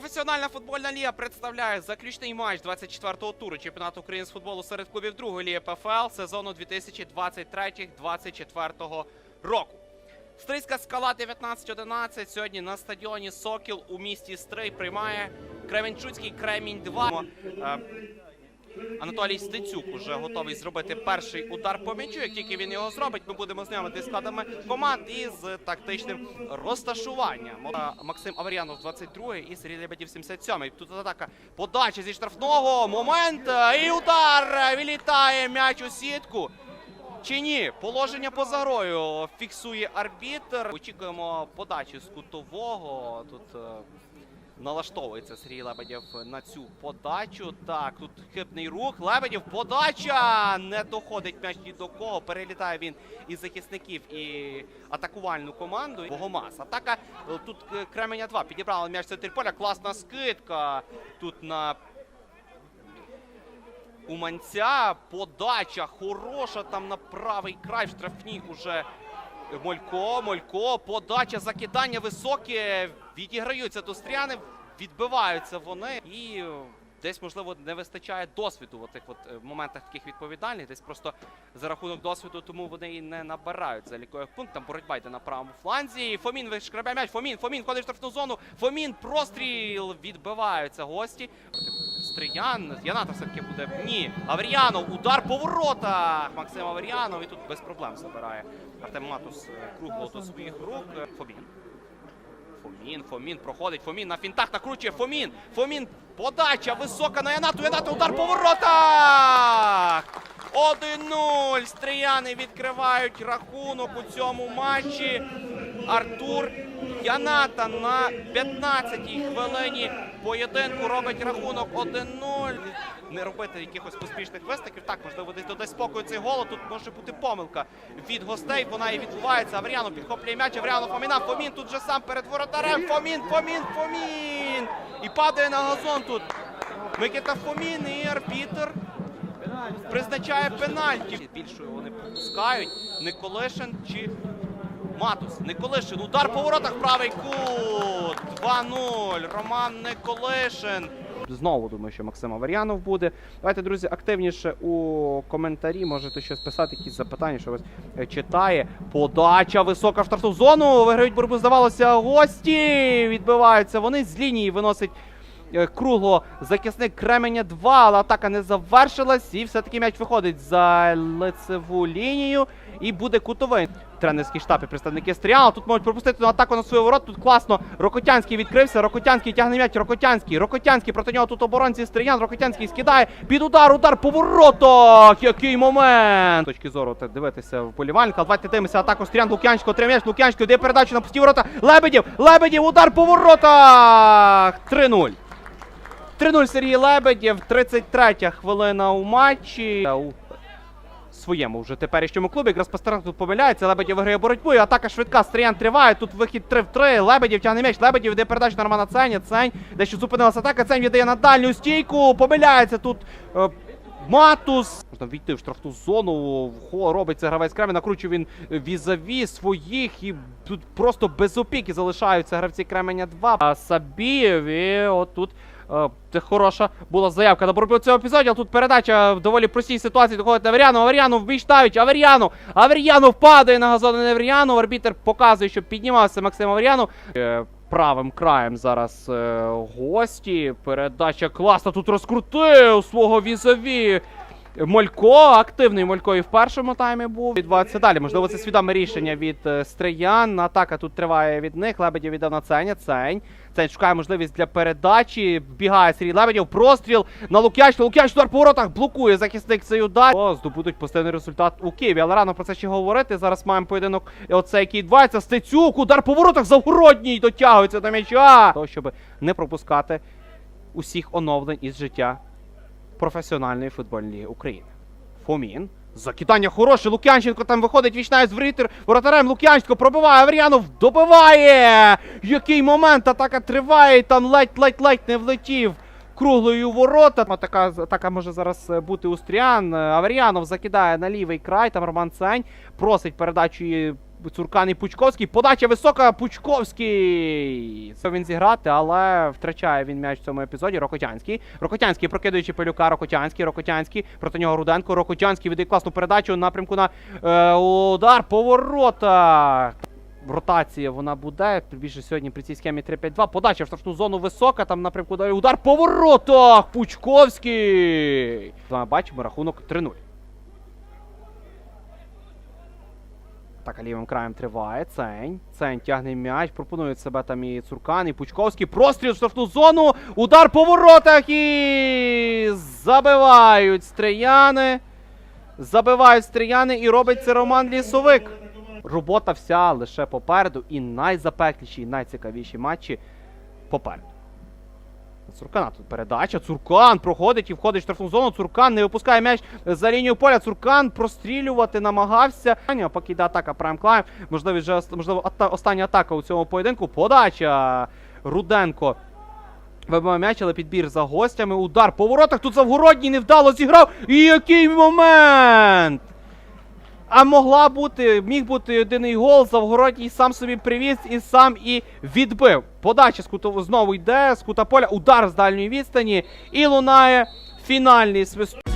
Професіональна футбольна ліга представляє заключний матч 24-го туру чемпіонату України з футболу серед клубів другої ліги ПФЛ сезону 2023-2024 року. Стрийська скала 19-11 сьогодні на стадіоні Сокіл у місті Стрий приймає Кременчуцький Кремінь 2. Е, Анатолій Стецюк уже готовий зробити перший удар по м'ячу. Як тільки він його зробить, ми будемо знайомити складами команд і з тактичним розташуванням. Е, Максим Аверянов 22 і Сергій Лебедів 77. Тут атака подача зі штрафного. Момент е, і удар. Вилітає м'яч у сітку. Чи ні? Положення поза грою фіксує арбітр. Очікуємо подачі з кутового. Тут е, налаштовується Сергій Лебедєв на цю подачу. Так, тут хибний рух. Лебедєв подача не доходить м'яч ні до кого. Перелітає він із захисників і атакувальну команду. Богомаз. Атака тут е, Кременя 2 підібрали м'яч в центрі поля. Класна скидка. Тут на у манця подача хороша там на правий край в штрафній уже Молько, Молько, подача, закидання високе. Відіграються тустряни, відбиваються вони і е, десь, можливо, не вистачає досвіду в тих от е, моментах таких відповідальних. Десь просто за рахунок досвіду, тому вони і не набирають залікових пунктів. Там боротьба йде на правому фланзі. Фомін вишкребе м'яч. Фомін, Фомін ходить в штрафну зону. Фомін, простріл. Відбиваються гості. Стриян. Яната все-таки буде. Ні. Авріянов. Удар по воротах. Максим Авріянов. І тут без проблем забирає Артем Матус е, кругло до своїх рук. Фомін. Фомін, Фомін проходить. Фомін на фінтах накручує. Фомін. Фомін. Подача висока на Янату. Янату удар по воротах. 1-0. Стріяни відкривають рахунок у цьому матчі. Артур Яната на 15-й хвилині поєдинку робить рахунок 1-0. Не робити якихось поспішних виступів. Так, можливо, десь додасть спокою цей гол. Тут може бути помилка від гостей. Вона і відбувається. Авріанов підхоплює м'яч. Авріанов Фоміна. Фомін тут же сам перед воротарем. Фомін, Фомін, Фомін. І падає на газон тут. Микита Фомін і арбітер призначає пенальті. Більшою вони пропускають. Николишин чи Матус. Николишин. Удар по воротах. Правий кут. 2-0. Роман Николишин. Знову думаю, що Максим Аваріанов буде. Давайте, друзі, активніше у коментарі. Можете щось писати, якісь запитання, що вас е, читає. Подача висока в штрафну зону. Виграють боротьбу, здавалося, гості. Відбиваються вони з лінії виносить е, кругло захисник Кременя 2, але атака не завершилась. І все-таки м'яч виходить за лицеву лінію і буде кутовий. Тренерський штаб і представники стріляли. Тут можуть пропустити атаку на свою ворот. Тут класно. Рокотянський відкрився. Рокотянський тягне м'яч. Рокотянський. Рокотянський проти нього тут оборонці стрілян. Рокотянський скидає. Під удар, удар по воротах. Який момент! Точки зору дивитися вболівальника. Давайте дивимося атаку стрілян. Отримує м'яч. Лук'янченко дає передачу на пусті ворота. Лебедів. Лебедів. Удар по воротах. 3-0. 3-0 Сергій Лебедєв, 33 хвилина у матчі. У своєму вже теперішньому клубі. Якраз Пастернак тут помиляється. Лебедєв виграє боротьбу. І атака швидка. Стріян триває. Тут вихід 3 в 3. Лебедєв тягне м'яч. Лебедєв йде передачу на Романа Ценя. Цень. Дещо зупинилася атака. Цень віддає на дальню стійку. Помиляється тут. е, Матус можна війти в штрафну зону. Хо робить це гравець Кремі. Накручує він візаві своїх і тут просто без опіки залишаються гравці Кременя 2. А Сабієв і отут це хороша була заявка на боротьбу цього епізоді, але тут передача в доволі простій ситуації доходить на Аверіанов. Аверіанов вбіч ставить Аверіанов. Аверіанов впадає на газон на Аверіанов. Арбітер показує, що піднімався Максим Аверіанов. Е, Правим краєм зараз е, гості. Передача класна. Тут розкрутив свого візаві. Молько, активний Молько і в першому таймі був. Відбувається далі. Можливо, це свідоме рішення від е, Стриян. Атака тут триває від них. Лебедів віддав на Ценя. Цень. Цень шукає можливість для передачі. Вбігає Сергій Лебедів. Простріл на Лук'янчика. Лук'янч удар по воротах. Блокує захисник цей удар. О, здобудуть постійний результат у Києві. Але рано про це ще говорити. Зараз маємо поєдинок. І Оце який відбувається. Стецюк. Удар по воротах. Завгородній дотягується до м'яча. Того, щоб не пропускати усіх оновлень із життя професіональної футбольної України. Фомін. Закидання хороше. Лук'янченко там виходить, вічнає з вритер. Воротарем Лук'янченко пробиває. Авріанов добиває. Який момент? Атака триває. і Там ледь-ледь-ледь не влетів. Круглою ворота. Така атака може зараз е, бути у Стріан. Авріанов закидає на лівий край. Там Роман Цень просить передачу Цуркан і Пучковський. Подача висока. Пучковський. Це він зіграти, але втрачає він м'яч в цьому епізоді. Рокотянський. Рокотянський, прокидуючи пилюка. Рокотянський, Рокотянський. Проти нього Руденко. Рокотянський віддає класну передачу. Напрямку на е, удар. Поворота. Ротація вона буде. Більше сьогодні при цій схемі 3-5-2. Подача в штрафну зону висока. Там напрямку далі удар по воротах. Пучковський. З бачимо рахунок 3-0. Так, а лівим краєм триває. Цень. Цень тягне м'яч. Пропонують себе там і Цуркан, і Пучковський. Простріл в штрафну зону. Удар по воротах і забивають стрияни. Забивають стрияни і робить це Роман Лісовик. Робота вся лише попереду. І найзапекліші, і найцікавіші матчі попереду. Цуркана тут передача. Цуркан проходить і входить в штрафну зону. Цуркан не випускає м'яч за лінію поля. Цуркан прострілювати намагався. А Поки йде атака Прайм Клайм. Можливо, вже можливо, остання атака у цьому поєдинку. Подача. Руденко. Вибиває м'яч, але підбір за гостями. Удар по воротах. Тут Завгородній невдало зіграв. І який момент! А могла бути, міг бути єдиний гол. Завгородній сам собі привіз і сам і відбив. Подача з куту знову йде з кута поля. Удар з дальньої відстані. І лунає фінальний свист.